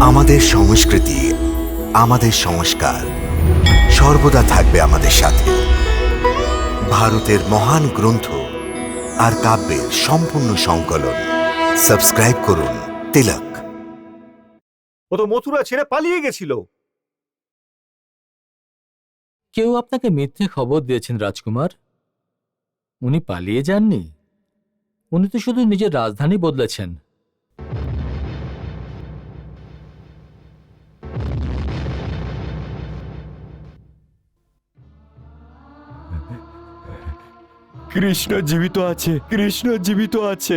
আমাদের সংস্কৃতি আমাদের সংস্কার সর্বদা থাকবে আমাদের সাথে। ভারতের মহান গ্রন্থ আর কাব্যের সম্পূর্ণ সংকলন। সাবস্ক্রাইব করুন তিলক। ও তো মথুরা ছেড়ে পালিয়ে গেছিল। কেউ আপনাকে মিথ্যে খবর দিয়েছেন রাজকুমার? উনি পালিয়ে যাননি। উনি তো শুধু নিজের রাজধানী বদলেছেন। কৃষ্ণ জীবিত আছে কৃষ্ণ জীবিত আছে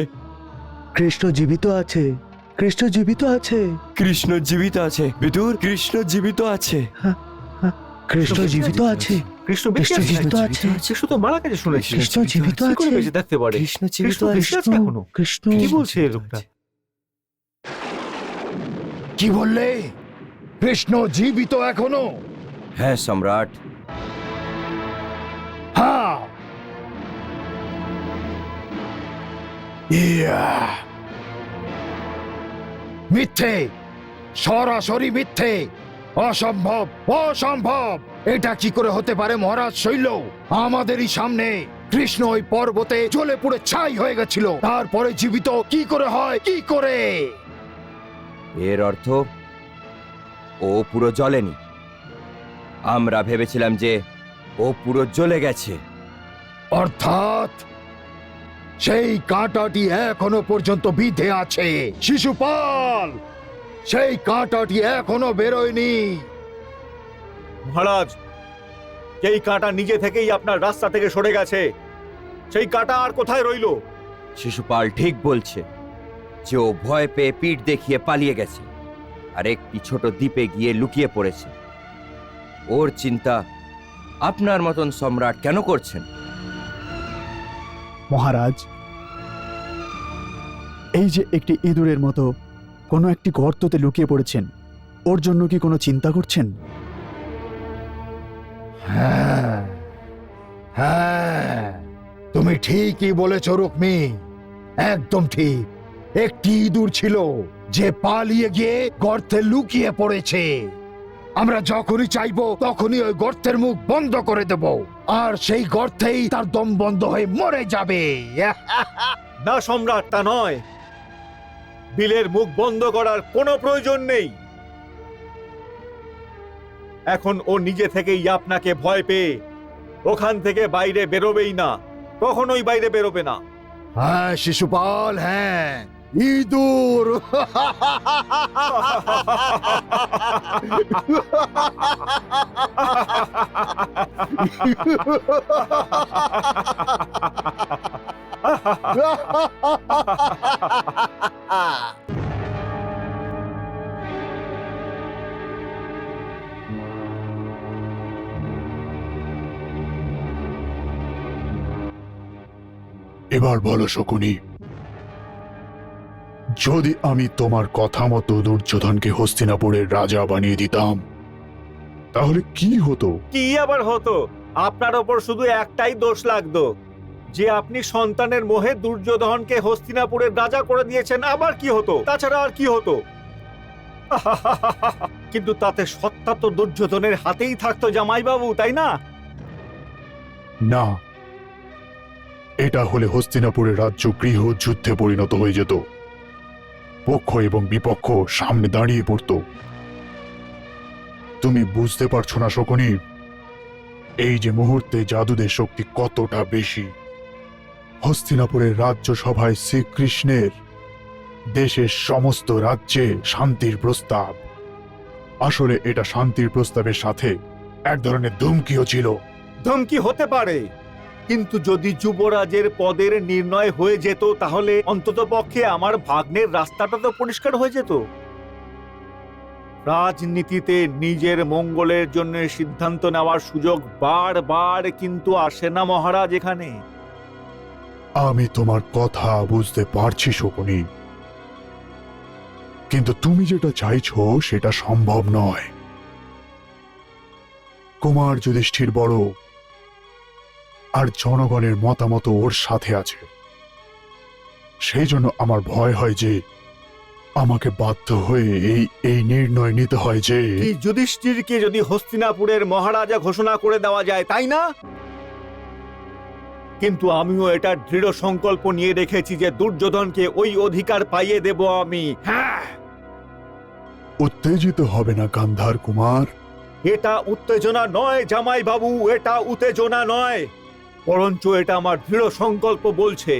কৃষ্ণ জীবিত আছে কৃষ্ণ জীবিত আছে কৃষ্ণ জীবিত আছে বিদুর কৃষ্ণ জীবিত আছে কৃষ্ণ জীবিত আছে কৃষ্ণ কৃষ্ণ জীবিত আছে। কৃষ্ণ তো মারা গেছে শুনেছি কৃষ্ণ জীবিত কি করে আছে বেঁচে থাকতে পারে কৃষ্ণ জীবিত আছে আছে এখনও কৃষ্ণ কি বলছে এই লোকটা কি বললে কৃষ্ণ জীবিত এখনও হ্যাঁ সম্রাট মিথ্যে সরাসরি মিথ্যে অসম্ভব অসম্ভব। এটা কি করে হতে পারে মহারাজ শৈল? আমাদেরই সামনে কৃষ্ণ ওই পর্বতে জ্বলে পুড়ে ছাই হয়ে গেছিল। তারপরে জীবিত কি করে হয় কি করে? এর অর্থ ও পুরো জ্বলেনি। আমরা ভেবেছিলাম যে ও পুরো জ্বলে গেছে। অর্থাৎ সেই কাঁটাটি এখনও পর্যন্ত বিধে আছে। শিশুপাল সেই কাঁটাটি এখনও বেরোয়নি। মহারাজ এই কাঁটা নিজে থেকেই আপনার রাস্তা থেকে সরে গেছে। সেই কাঁটা আর কোথায় রইল? শিশুপাল ঠিক বলছে যে ও ভয় পেয়ে পিঠ দেখিয়ে পালিয়ে গেছে আর একটি ছোট দ্বীপে গিয়ে লুকিয়ে পড়েছে। ওর চিন্তা আপনার মতন সম্রাট কেন করছেন? মহারাজ এই যে একটি ইঁদুরের মতো কোনো একটি গর্ততে লুকিয়ে পড়েছেন ওর জন্য কি কোনো চিন্তা করছেন? হ্যাঁ হ্যাঁ তুমি ঠিকই বলেছ রুক্মি একদম ঠিক। একটি ইঁদুর ছিল যে পালিয়ে গিয়ে গর্তে লুকিয়ে পড়েছে। আমরা যখনই চাইব তখনই ওই গর্তের মুখ বন্ধ করে দেব। আর সেই গর্তেই তার দম বন্ধ হয়ে মরে যাবে। না সম্রাট তা নয়। বিলের মুখ বন্ধ করার কোনো প্রয়োজন নেই। এখন ও নিজে থেকেই আপনাকে ভয় পেয়ে ওখান থেকে বাইরে বেরোবেই না কখনোই বাইরে বেরোবে না। হ্যাঁ শিশুপাল হ্যাঁ ইঁদুর। এবার বলো শকুনি, যদি আমি তোমার কথা মতো দুর্যোধনকে হস্তিনাপুরের রাজা বানিয়ে দিতাম, তাহলে কি হতো? কি আবার হতো? আপনার ওপর শুধু একটাই দোষ লাগতো। যে আপনি সন্তানের মোহে দুর্যোধনকে হস্তিনাপুরের রাজা করে দিয়েছেন, আবার কি হতো? তাছাড়া আর কি হতো? কিন্তু তাতে সত্তা তো দুর্যোধনের হাতেই থাকতো জামাইবাবু, তাই না? না। এটা হলে হস্তিনাপুরের রাজ্য গৃহ যুদ্ধে পরিণত হয়ে যেত। পক্ষ এবং বিপক্ষ সামনে দাঁড়িয়ে পড়ত। তুমি বুঝতে পারছ না, শকুনি, এই যে মুহূর্তে জাদুদের শক্তি কতটা বেশি। হস্তিনাপুরের রাজ্যসভায় শ্রীকৃষ্ণের দেশের সমস্ত রাজ্যে শান্তির প্রস্তাব। আসলে এটা শান্তির প্রস্তাবের সাথে এক ধরনের ধুমকিও ছিল। ধমকি হতে পারে, কিন্তু যদি যুবরাজের পদের নির্ণয় হয়ে যেত, তাহলে অন্তত পক্ষে আমার ভাগ্নের রাস্তাটা তো পরিষ্কার হয়ে যেত। রাজনীতিতে নিজের মঙ্গলের জন্য সিদ্ধান্ত নেওয়ার সুযোগ বারবার কিন্তু আসে না মহারাজ এখানে। আমি তোমার কথা বুঝতে পারছি, শকুনি। কিন্তু তুমি যেটা চাইছো সেটা সম্ভব নয়। কুমার যুধিষ্ঠির বড় আর জনগণের মতামত ওর সাথে আছে। সেই জন্য আমার ভয় হয় যে আমাকে বাধ্য হয়ে এই এই নির্ণয় নিতে হয় যে যুধিষ্ঠিরকে যদি হস্তিনাপুরের মহারাজা ঘোষণা করে দেওয়া যায়, তাই না? কিন্তু আমিও এটা দৃঢ় সংকল্প নিয়ে রেখেছি যে দুর্যোধনকে ওই অধিকার পাইয়ে দেব আমি। হ্যাঁ। উত্তেজিত হবে না গান্ধার কুমার। এটা উত্তেজনা নয় জামাই বাবু এটা উত্তেজনা নয়। বরঞ্চ এটা আমার দৃঢ় সংকল্প বলছে।